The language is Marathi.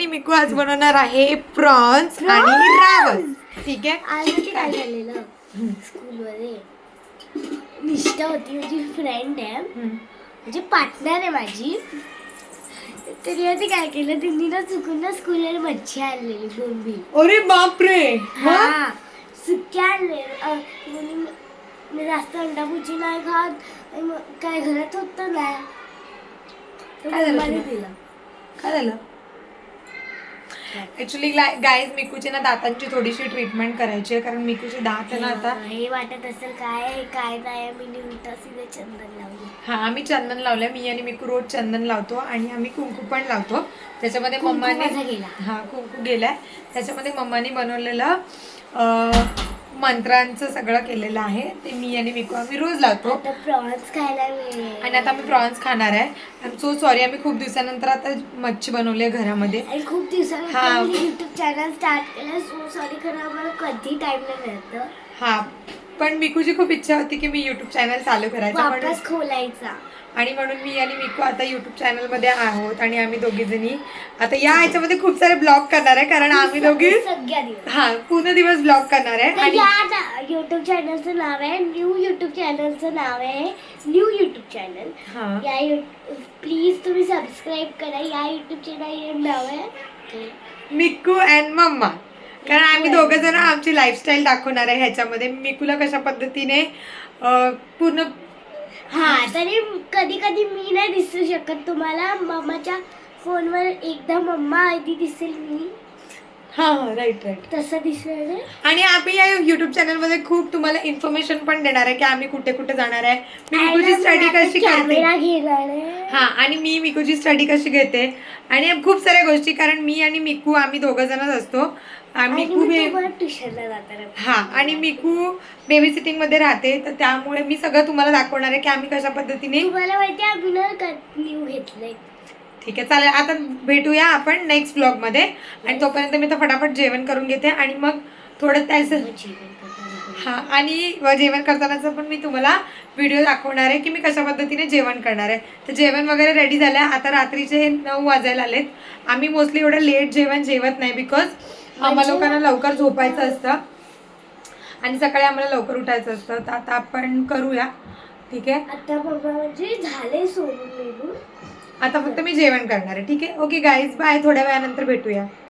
आणि मिकू आज बनवणार आहे प्रॉन्स आणि रावस. ठीक आहे? आज माहिती काय झालेलं? स्कूलमध्ये निष्ठा होती माझी फ्रेंड आहे. म्हणजे पार्टनर आहे माझी. तरी आधी काय केलं? त्यांनी ना चुकून ना स्कूलवर मच्छी आणलेली बोंबी अरे बापरे! हा. सुक्या आणले. अ, म्हणे मी- जास्त अंडाभुजी नाही खात. आणि मग काय घरात होत नाही तर काय झालं मम्माने तुला? दिलं. काय झालं? ऍक्च्युली गाईज मिकूची ना दातांची थोडीशी ट्रीटमेंट करायची आहे कारण मिकूचे दात ना आता हे वाटत असेल काय काय नाही मी सीधे चंदन लावले. हा आम्ही चंदन लावलंय मी आणि मिकू रोज चंदन लावतो आणि आम्ही कुंकू पण लावतो. त्याच्यामध्ये मम्माने. हा कुंकू गेलाय. त्याच्यामध्ये मम्माने बनवलेलं मंत्रांचं सगळं केलेलं आहे. ते मी आणि मिकू आम्ही रोज लावतो. प्रॉन्स खायला मिळेल आणि आता आम्ही प्रॉन्स खाणार आहे. आय एम सो सॉरी आम्ही खूप दिवसानंतर आता मच्छी बनवली आहे घरामध्ये. आणि खूप हा. दिवसानंतर मी युट्यूब चॅनल स्टार्ट केलं. सो सॉरी खरं आम्हाला कधी टाइम नाही मिळत. हा. पण मिकूची खूप इच्छा होती की मी युट्यूब चॅनल चालू करायचं म्हणून. वापस खोलायचा. आणि म्हणून मी आणि मिकू आता युट्यूब चॅनलमध्ये आहोत आणि आम्ही दोघी जणी आता या ह्याच्यामध्ये खूप सारे ब्लॉग करणार आहे कारण आम्ही दोघी सगळ्या दिवस. हा पूर्ण दिवस ब्लॉग करणार आहे तर आणि या युट्यूब चॅनलचं नाव आहे न्यू युट्यूब चॅनलचं नाव आहे न्यू युट्यूब चॅनल हा. या प्लीज तुम्ही सबस्क्राईब करा या युट्यूब चॅनल नाव आहे. Miku and mamma. कारण आम्ही दोघं जण आमची लाईफस्टाईल दाखवणार आहे ह्याच्यामध्ये. मिकूला कशा पद्धतीने अं, पूर्ण हा तरी कधी कधी मी नाही दिसू शकत तुम्हाला. मम्माच्या फोनवर एकदा मम्मा आधी दिसेल मी. हा हा राईट राईट तसं दिसेल ना. आणि आम्ही या युट्यूब चॅनलमध्ये खूप तुम्हाला इन्फॉर्मेशन पण देणार आहे की आम्ही कुठे कुठे जाणार आहे. मी मिकूची स्टडी कशी करते? हा आणि मी मिकूची स्टडी कशी घेते? आणि खूप साऱ्या गोष्टी कारण मी आणि मिकू आम्ही दोघं जणच असतो. आणि आणि मिकू मी बे- तुम्हाला ट्युशनला जाताना हा आणि मिकू बेबी सिटिंगमध्ये राहते. तर त्यामुळे मी सगळं तुम्हाला दाखवणार आहे की आम्ही कशा पद्धतीने तुम्हाला माहिती आहे घेतलंय. ठीक आहे चालेल. आता भेटूया आपण नेक्स्ट ब्लॉगमध्ये. आणि तोपर्यंत मी तर फटाफट जेवण करून घेते आणि मग थोडं त्याचं. हा आणि जेवण करतानाचा पण मी तुम्हाला व्हिडिओ दाखवणार आहे की मी कशा पद्धतीने जेवण करणार आहे. तर जेवण वगैरे रेडी झालं आहे आता रात्रीचे नऊ वाजायला आलेत. आम्ही मोस्टली एवढं लेट जेवण जेवत नाही बिकॉज आम्हाला म्हणजे- लोकांना लवकर झोपायचं असतं. आणि सकाळी आम्हाला लवकर उठायचं असतं. तर आता आपण करूया. ठीक आहे? आता बाबा म्हणजे झाले सोडून आता फक्त मी जेवण करणार आहे ठीक आहे? ओके गाईज बाय थोड्या वेळानंतर भेटूया.